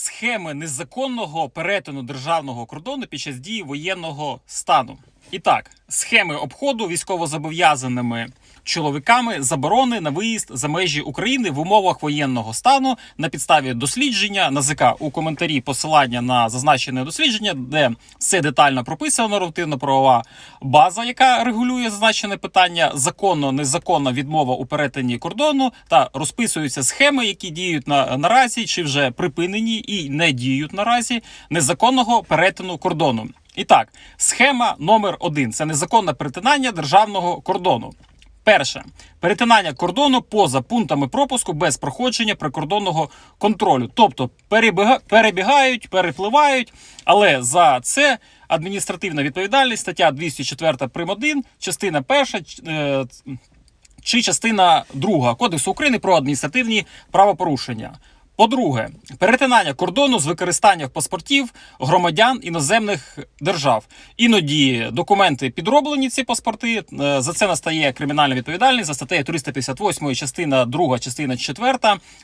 схеми незаконного перетину державного кордону під час дії воєнного стану. І так, схеми обходу військовозобов'язаними чоловіками заборони на виїзд за межі України в умовах воєнного стану на підставі дослідження НАЗК у коментарі посилання на зазначене дослідження, де все детально прописано нормативно-правова база, яка регулює зазначене питання, законно, незаконна відмова у перетині кордону та розписуються схеми, які діють на наразі чи вже припинені і не діють наразі незаконного перетину кордону. І так, схема номер один це незаконне перетинання державного кордону. Перше перетинання кордону поза пунктами пропуску без проходження прикордонного контролю, тобто перебіга- перебігають, перепливають, але за це адміністративна відповідальність, стаття 204 прим. 1, частина перша. е, чи частина 2 Кодексу України про адміністративні правопорушення. По-друге, перетинання кордону з використанням паспортів громадян іноземних держав. Іноді документи підроблені, ці паспорти. Е, За це настає кримінальна відповідальність за статтею 358 частина 2, частина 4,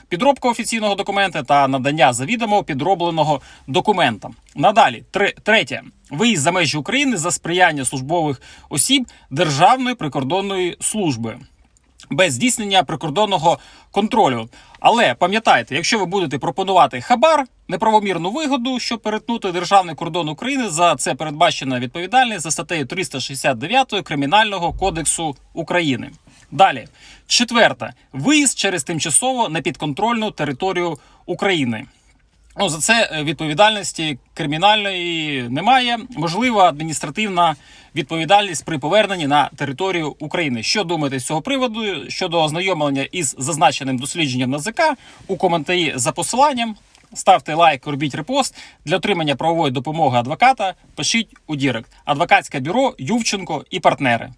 підробка офіційного документа та надання завідомо підробленого документа. Надалі, тре- третє. Виїзд за межі України за сприяння службових осіб Державної прикордонної служби без здійснення прикордонного контролю. Але пам'ятайте, якщо ви будете пропонувати хабар, неправомірну вигоду, щоб перетнути державний кордон України, за це передбачена відповідальність за статтею 369 Кримінального кодексу України. Далі, четверте, виїзд через тимчасово непідконтрольну територію України. Ну, за це е, відповідальності кримінальної немає. Можлива адміністративна відповідальність при поверненні на територію України. Що думаєте з цього приводу щодо ознайомлення із зазначеним дослідженням НАЗК у коментарі за посиланням? Ставте лайк, робіть репост для отримання правової допомоги адвоката. Пишіть у Дірект. Адвокатське бюро Ювченко і партнери.